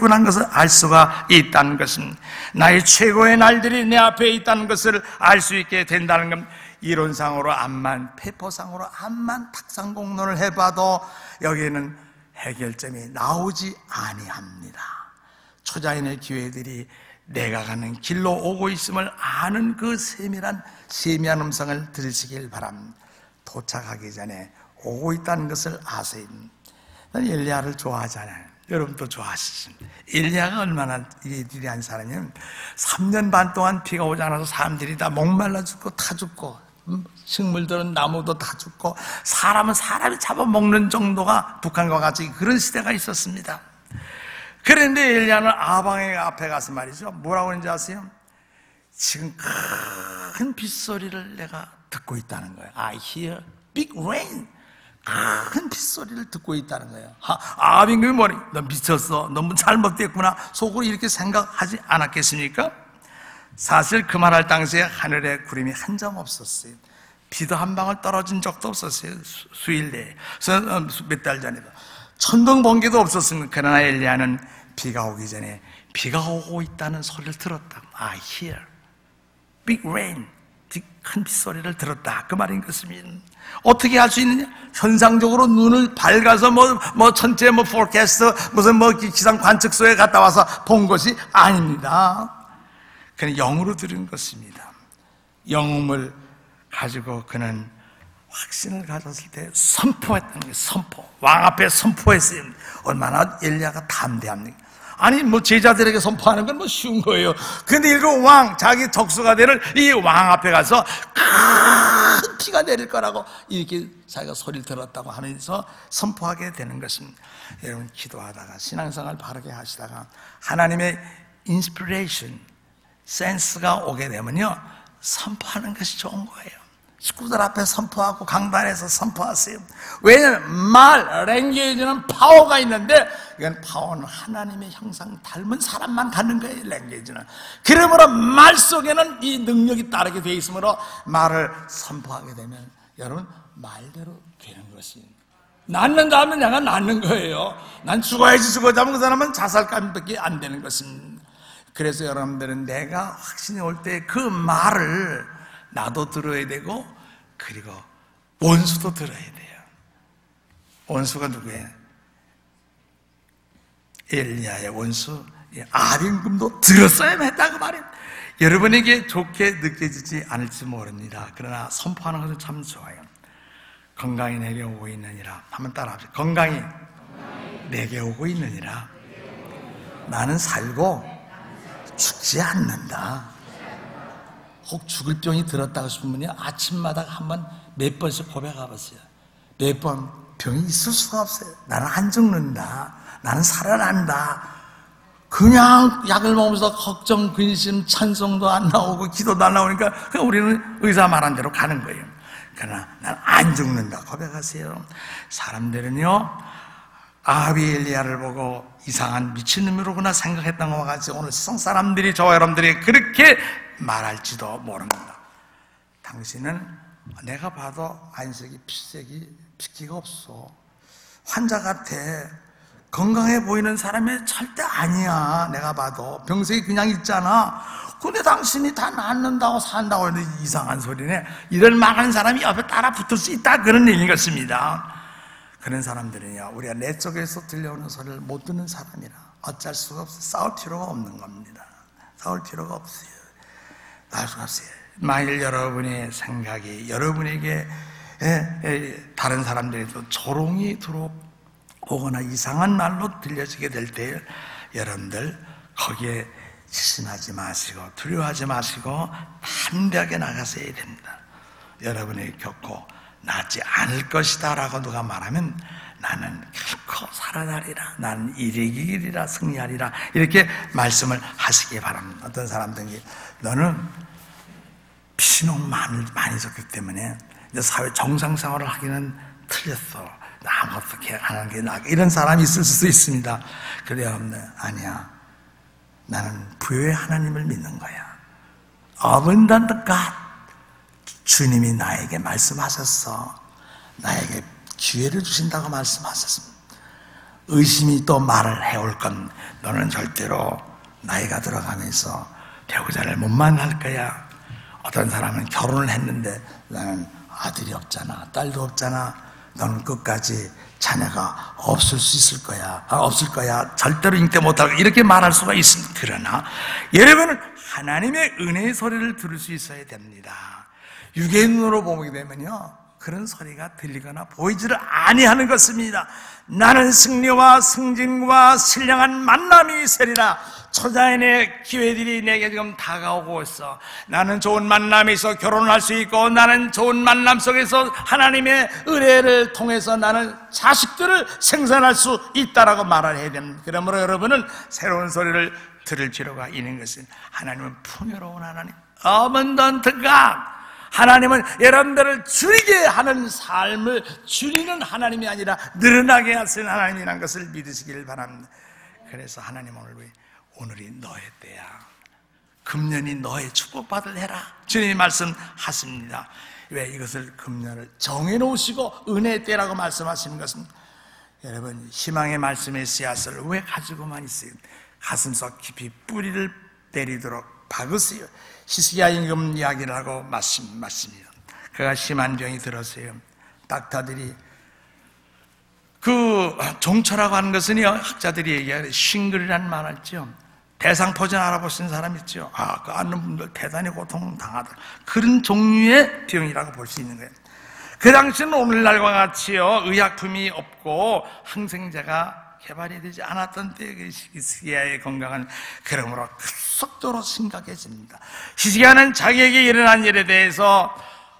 분한 것을 알 수가 있다는 것은 나의 최고의 날들이 내 앞에 있다는 것을 알 수 있게 된다는 것. 이론상으로 암만 페퍼상으로 암만 탁상 공론을 해봐도 여기에는 해결점이 나오지 아니합니다. 초자연의 기회들이 내가 가는 길로 오고 있음을 아는 그 세밀한 세미한 음성을 들으시길 바랍니다. 도착하기 전에 오고 있다는 것을 아세요. 난 엘리야를 좋아하잖아요. 여러분도 좋아하시죠. 엘리야가 얼마나 일이 한 사람이냐면 3년 반 동안 비가 오지 않아서 사람들이 다 목말라 죽고 타 죽고 음, 식물들은 나무도 다 죽고 사람은 사람이 잡아먹는 정도가 북한과 같이 그런 시대가 있었습니다. 그런데 엘리야는 아방의 앞에 가서 말이죠. 뭐라고 하는지 아세요? 지금 큰 빗소리를 내가 듣고 있다는 거예요. I hear big rain. 큰 빗소리를 듣고 있다는 거예요. 아, 아빙금이 뭐니? 너 미쳤어. 너무 잘못됐구나. 속으로 이렇게 생각하지 않았겠습니까? 사실 그 말할 당시에 하늘에 구름이 한 점 없었어요. 비도 한 방울 떨어진 적도 없었어요. 수, 일 내에. 어, 몇달 전에도. 천둥 번개도 없었습니다. 그러나 엘리야는 비가 오기 전에 비가 오고 있다는 소리를 들었다. I hear big rain. 큰 빗소리를 들었다. 그 말인 것입니다. 어떻게 할 수 있느냐? 현상적으로 눈을 밝아서 뭐, 뭐, 천체, 뭐, 포캐스트, 무슨 뭐, 기상 관측소에 갔다 와서 본 것이 아닙니다. 그는 영으로 들은 것입니다. 영음을 가지고 그는 확신을 가졌을 때 선포했다는 게 선포. 왕 앞에 선포했어요. 얼마나 엘리야가 담대합니까? 아니 뭐 제자들에게 선포하는 건 뭐 쉬운 거예요. 근데 이거 왕 자기 적수가 되는 이 왕 앞에 가서 큰 피가 내릴 거라고 이렇게 자기가 소리를 들었다고 하면서 선포하게 되는 것입니다. 여러분 기도하다가 신앙생활 바르게 하시다가 하나님의 인스피레이션 센스가 오게 되면요 선포하는 것이 좋은 거예요. 식구들 앞에 선포하고 강단에서 선포하세요. 왜냐하면 말, 랭게이지는 파워가 있는데 이건 파워는 하나님의 형상 닮은 사람만 갖는 거예요. 랭게이지는. 그러므로 말 속에는 이 능력이 따르게 되어 있으므로 말을 선포하게 되면 여러분 말대로 되는 것이 낳는다 하면 내가 낳는 거예요. 난 죽어야지 죽어자면 그 사람은 자살감밖에 안 되는 것입니다. 그래서 여러분들은 내가 확신이 올 때 그 말을 나도 들어야 되고 그리고 원수도 들어야 돼요. 원수가 누구예요? 엘리야의 원수 아림금도 들었어야 했다 그 말이에요. 여러분에게 좋게 느껴지지 않을지 모릅니다. 그러나 선포하는 것은 참 좋아요. 건강이 내게 오고 있느니라. 한번 따라합시다. 건강이 내게 오고 있느니라. 나는 살고 죽지 않는다. 혹 죽을 병이 들었다고 분이 아침마다 한 번 몇 번씩 고백해 봤어요. 몇 번 병이 있을 수가 없어요. 나는 안 죽는다. 나는 살아난다. 그냥 약을 먹으면서 걱정, 근심, 찬송도 안 나오고 기도도 안 나오니까 우리는 의사 말한 대로 가는 거예요. 그러나 난 안 죽는다. 고백하세요. 사람들은요, 아비 엘리야를 보고 이상한 미친놈이로구나 생각했던 것과 같이 오늘 세상 사람들이 저와 여러분들이 그렇게 말할지도 모릅니다. 당신은 내가 봐도 안색이 피색이 핏기가 없어. 환자 같아. 건강해 보이는 사람이 절대 아니야. 내가 봐도. 병색이 그냥 있잖아. 근데 당신이 다 낫는다고 산다고 하는데 이상한 소리네. 이런 말하는 사람이 옆에 따라 붙을 수 있다. 그런 얘기 같습니다. 그런 사람들은요, 우리가 내 쪽에서 들려오는 소리를 못 듣는 사람이라 어쩔 수가 없어. 싸울 필요가 없는 겁니다. 싸울 필요가 없어요. 말씀하세요. 만일 여러분의 생각이 여러분에게 다른 사람들에도 조롱이 들어오거나 이상한 말로 들려지게 될 때 여러분들 거기에 지심하지 마시고 두려워하지 마시고 담대하게 나가셔야 됩니다. 여러분이 겪고 낫지 않을 것이다 라고 누가 말하면 나는 결코 살아나리라. 나는 이기리라 승리하리라. 이렇게 말씀을 하시기 바랍니다. 어떤 사람들이 너는 피농 많이, 많이 줬기 때문에 이제 사회 정상생활을 하기는 틀렸어. 아무것도 안 하는 게 나. 이런 사람이 있을 수 있습니다. 그래야 아니야. 나는 부여의 하나님을 믿는 거야. abundant God. 주님이 나에게 말씀하셨어. 나에게 기회를 주신다고 말씀하셨습니다. 의심이 또 말을 해올 건 너는 절대로 나이가 들어가면서 배우자를 못 만날 거야. 어떤 사람은 결혼을 했는데 나는 아들이 없잖아, 딸도 없잖아. 너는 끝까지 자녀가 없을 수 있을 거야. 아, 없을 거야. 절대로 잉태 거야. 이렇게 말할 수가 있습니다. 그러나 여러분은 하나님의 은혜의 소리를 들을 수 있어야 됩니다. 눈으로 보게 되면요. 그런 소리가 들리거나 보이지를 아니하는 것입니다. 나는 승리와 승진과 신령한 만남이 있으리라. 초자연의 기회들이 내게 지금 다가오고 있어. 나는 좋은 있어 결혼할 수 있고 나는 좋은 만남 속에서 하나님의 은혜를 통해서 나는 자식들을 생산할 수 있다라고 말을 해야 됩니다. 그러므로 여러분은 새로운 소리를 들을 필요가 있는 것은 하나님은 풍요로운 하나님. 어먼던트가 하나님은 여러분들을 줄이게 하는 삶을 줄이는 하나님이 아니라 늘어나게 하시는 하나님이라는 것을 믿으시기를 바랍니다. 그래서 하나님 오늘 오늘이 너의 때야. 금년이 너의 축복받을 해라. 주님이 말씀하십니다. 왜 이것을 금년을 정해놓으시고 은혜의 때라고 말씀하시는 것은 여러분 희망의 말씀의 씨앗을 왜 가지고만 있어요? 가슴속 깊이 뿌리를 내리도록 박으세요. 히스기야 임금 이야기를 하고 맞습니다. 그가 심한 병이 들었어요. 닥터들이 그 종초라고 하는 것은요 학자들이 얘기하는 싱글이라는 말 있죠. 대상포진 알아보신 사람 있죠. 아, 그 앓는 분들 대단히 고통 당하다. 그런 종류의 병이라고 볼 수 있는 거예요. 그 당시는 오늘날과 같이요 의약품이 없고 항생제가 개발이 되지 않았던 때에 그 히스기야의 건강은 그러므로 급속도로 심각해집니다. 히스기야는 자기에게 일어난 일에 대해서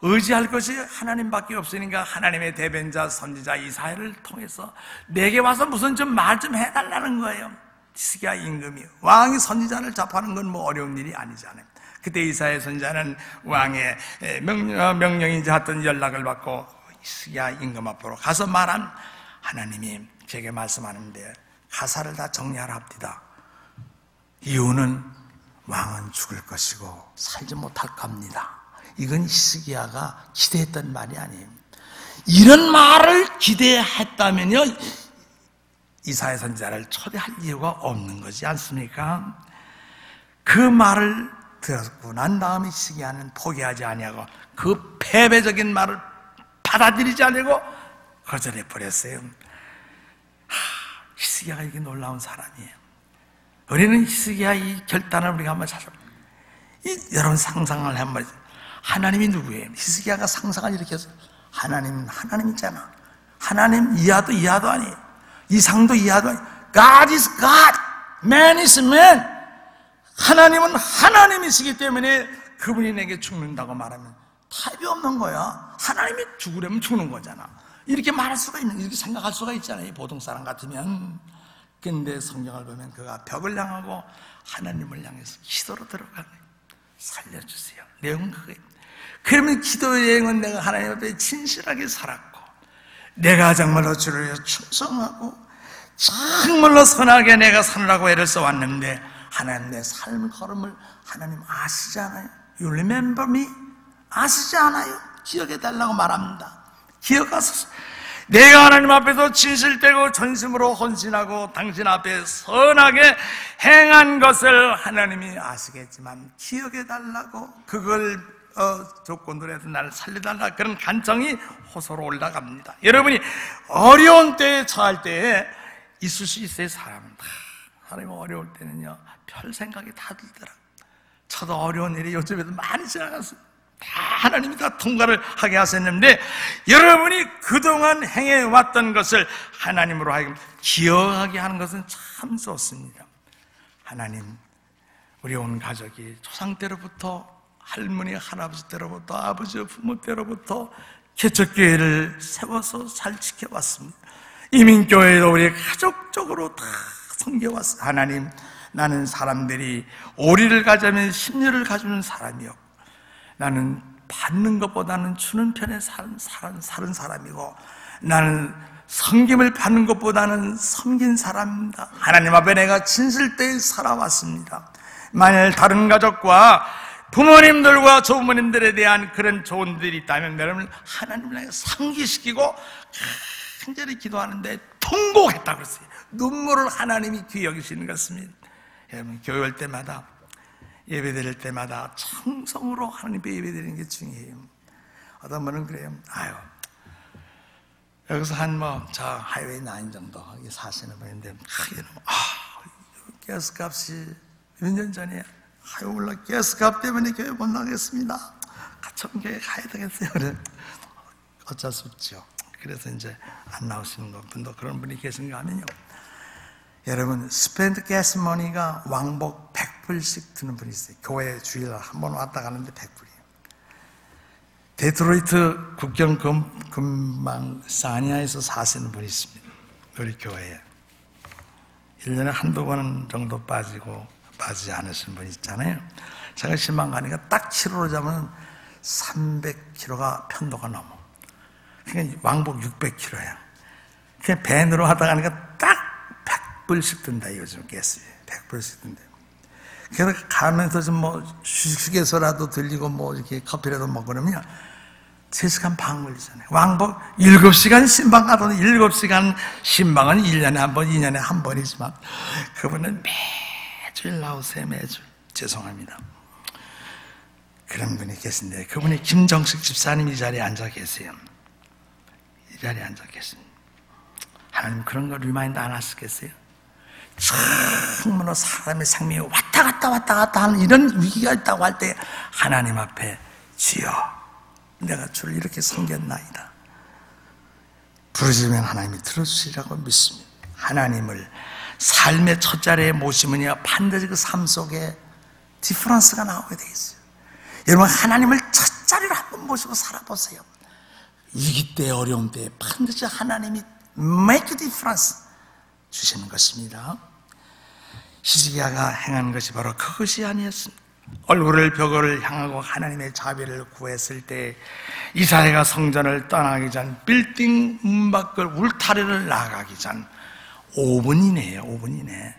의지할 것이 하나님밖에 없으니까 하나님의 대변자 선지자 이사야를 통해서 내게 와서 무슨 좀 말좀 해달라는 거예요. 히스기야 임금이 왕이 선지자를 접하는 건 뭐 어려운 일이 아니잖아요. 그때 이사야 선지자는 왕의 명령, 명령인지 하던 연락을 받고 히스기야 임금 앞으로 가서 말한 하나님이 제게 말씀하는데 가사를 다 정리하라 합니다. 이유는 왕은 죽을 것이고 살지 못할 겁니다. 이건 히스기야가 기대했던 말이 아니에요. 이런 말을 기대했다면요, 이사야 선지자를 초대할 이유가 없는 거지 않습니까? 그 말을 들었고 난 다음에 히스기야는 포기하지 아니하고 그 패배적인 말을 받아들이지 않고 거절해 버렸어요. 히스기야가 이게 놀라운 사람이에요. 우리는 히스기야 이 결단을 우리가 한번 찾아봅 여러분 상상을 한번 하나님이 누구예요? 히스기야가 상상을 이렇게 해서 하나님 하나님이잖아. 하나님 이하도 이하도 아니에요. 이상도 이하도 아니에요. God is God. Man is man. 하나님은 하나님이시기 때문에 그분이 내게 죽는다고 말하면 답이 없는 거야. 하나님이 죽으려면 죽는 거잖아. 이렇게 말할 수가 있는, 이렇게 생각할 수가 있잖아요. 보통 사람 같으면. 근데 성경을 보면 그가 벽을 향하고 하나님을 향해서 기도로 들어가네. 살려주세요. 내용은 그거예요. 그러면 기도 여행은 내가 하나님 앞에 진실하게 살았고, 내가 정말로 주를 위해 충성하고, 정말로 선하게 내가 살라고 애를 써왔는데, 하나님 내 삶 걸음을 하나님 아시잖아요. You remember me? 아시지 않아요? 기억해달라고 말합니다. 기억하소서. 내가 하나님 앞에서 진실되고 전심으로 헌신하고 당신 앞에 선하게 행한 것을 하나님이 아시겠지만 기억해 달라고 그걸 어, 조건으로 해서 나를 살려달라 그런 간청이 호소로 올라갑니다. 여러분이 어려운 때에 처할 때에 있을 수 있어요 사람은 하나님 어려울 때는요 별 생각이 다 들더라. 저도 어려운 일이 요즘에도 많이 지나갔어요. 다 하나님이 다 통과를 하게 하셨는데 여러분이 그동안 행해왔던 것을 하나님으로 하여금 기억하게 하는 것은 참 좋습니다. 하나님, 우리 온 가족이 조상 때로부터 할머니, 할아버지 때로부터 아버지, 부모 때로부터 개척교회를 세워서 잘 지켜왔습니다. 이민교회도 우리 가족적으로 다 섬겨왔어. 하나님, 나는 사람들이 오리를 가자면 심려를 가주는 사람이었고, 나는 받는 것보다는 주는 편에 사는, 사는, 사람이고 나는 섬김을 받는 것보다는 섬긴 사람입니다. 하나님 앞에 내가 진실되이 살아왔습니다. 만일 다른 가족과 부모님들과 조부모님들에 대한 그런 조언들이 있다면 여러분 하나님을 상기시키고 간절히 기도하는데 통곡했다고 했어요. 눈물을 하나님이 귀 여기시는 것입니다. 여러분 교회 올 때마다 예배 드릴 때마다 청성으로 하나님께 예배 드리는 게 중요해요. 어떤 분은 그래요. 아유 여기서 한 뭐 저 하이웨이 9 정도 사시는 분인데 아, 가스 값이 몇 년 전에 아유 몰라 가스 값 때문에 교회 못 나가겠습니다. 가천교회 가야 되겠어요. 그래 어쩔 수 없죠. 그래서 이제 안 나오시는 분도 그런 분이 계신가 하면요. 여러분, 스펜드 가스 머니가 왕복 100 불씩 드는 분이 있어요. 교회 주일 한 번 왔다 가는데 100불이에요. 데트로이트 국경 금, 금방 사니아에서 사시는 분이 있습니다. 우리 교회에. 1년에 한두 번 정도 빠지고 빠지지 않으시는 분이 있잖아요. 제가 신방 가니까 딱 키로로 잡으면 300km가 편도가 넘어. 그러니까 왕복 600km야. 그냥 밴으로 하다 가니까 딱 100불씩 든다, 요즘 가스 100불씩 든다. 그래서 가면서 좀 뭐 휴게소라도 들리고 뭐 이렇게 커피라도 그러면 3시간 반 걸리잖아요. 왕복 7시간 신방 가도 7시간 신방은 1년에 한 번, 2년에 한 번이지만 그분은 매주 나오세요, 매주. 죄송합니다. 그런 분이 계신데 그분이 김정식 집사님 이 자리에 앉아 계세요. 이 자리에 앉아 계십니다. 하나님 그런 걸 리마인드 안 하시겠어요? 정말로 사람의 생명이 왔다 갔다 왔다 갔다 하는 이런 위기가 있다고 할 때 하나님 앞에 주여 내가 주를 이렇게 섬겼나이다. 부르시면 하나님이 들어주시라고 믿습니다. 하나님을 삶의 첫 자리에 모시면야 반드시 그 삶 속에 디퍼런스가 나오게 되어 있어요. 여러분 하나님을 첫 자리로 한번 모시고 살아보세요. 위기 때 어려움 때 반드시 하나님이 make a difference 주시는 것입니다. 히스기야가 행한 것이 바로 그것이 아니었습니다. 얼굴을 벽을 향하고 하나님의 자비를 구했을 때 이사야가 성전을 떠나기 전 빌딩 문 밖을 울타리를 나가기 전 5분 이내예요. 5분 이내.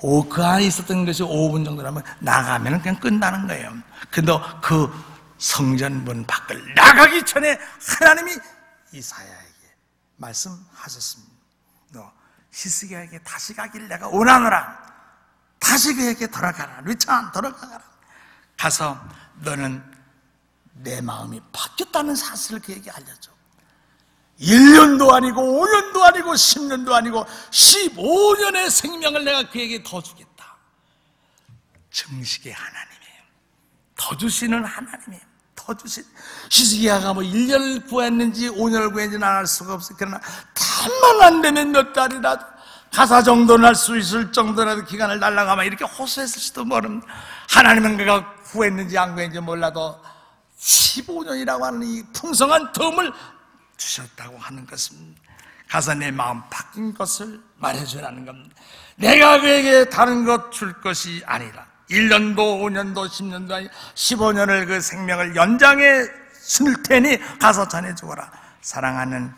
오, 그 안에 있었던 것이 5분 정도라면 나가면 그냥 끝나는 거예요. 근데 그 성전 문 밖을 나가기 전에 하나님이 이사야에게 말씀하셨습니다. 너 히스기야에게 다시 가기를 내가 원하노라. 다시 그에게 돌아가라. 리찬 돌아가라. 가서 너는 내 마음이 바뀌었다는 사실을 그에게 알려줘. 1년도 아니고 5년도 아니고 10년도 아니고 15년의 생명을 내가 그에게 더 주겠다. 정식의 하나님이에요. 더 주시는 하나님이에요. 더 주신 히스기야가 뭐 1년을 구했는지 5년을 구했는지는 알 수가 없어요. 그러나 단만 안 되면 몇 달이라도 가사 정도 날 수 있을 정도라도 기간을 날라가면 이렇게 호소했을지도 모릅니다. 하나님은 그가 구했는지 안 구했는지 몰라도 15년이라고 하는 이 풍성한 덤을 주셨다고 하는 것은 가서 내 마음 바뀐 것을 말해주라는 겁니다. 내가 그에게 다른 것 줄 것이 아니라 1년도 5년도 10년도 아니 15년을 그 생명을 연장해 줄 테니 가서 전해주거라. 사랑하는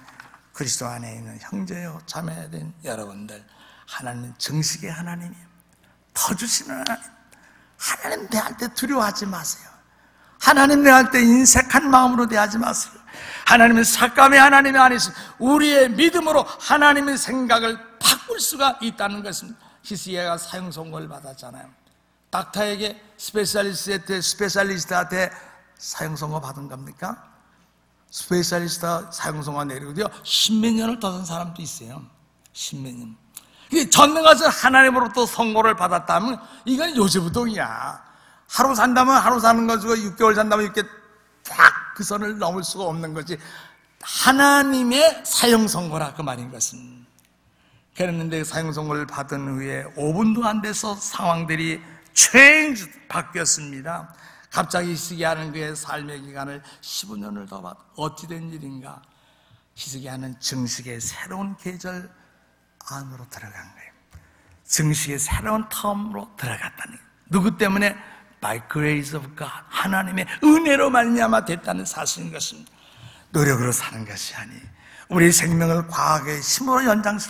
그리스도 안에 있는 형제요 자매된 여러분들 하나님 정식의 하나님이에요. 더 주시는 하나님. 하나님 때 두려워하지 마세요. 하나님 때 인색한 마음으로 대하지 마세요. 하나님은 삭감의 하나님이 아니시 우리의 믿음으로 하나님의 생각을 바꿀 수가 있다는 것입니다. 히스기야가 사형 선고를 받았잖아요. 닥터에게 스페셜리스트한테 스페셜리스트한테 사형 선고 받은 겁니까? 스페셜리스트 사형 선고 내리고요. 십몇 년을 더산 사람도 있어요. 십몇 년. 전능하신 하나님으로부터 선고를 받았다면 이건 요새부동이야. 하루 산다면 하루 사는 것이고 6개월 산다면 이렇게 딱그 선을 넘을 수가 없는 거지. 하나님의 사형 선고라 그 말인 것은. 그랬는데 사형 선고를 받은 후에 5분도 안 돼서 상황들이 체인지 바뀌었습니다. 갑자기 히스기야는 그의 삶의 기간을 15년을 더 받. 어찌 된 일인가? 히스기야는 정식의 새로운 계절 안으로 들어간 거예요. 정식의 새로운 텀으로 들어갔다는 거예요. 누구 때문에? By grace of God. 하나님의 은혜로 말미암아 됐다는 사실인 것입니다. 노력으로 사는 것이 아니 우리 생명을 과학의 힘으로 연장시켜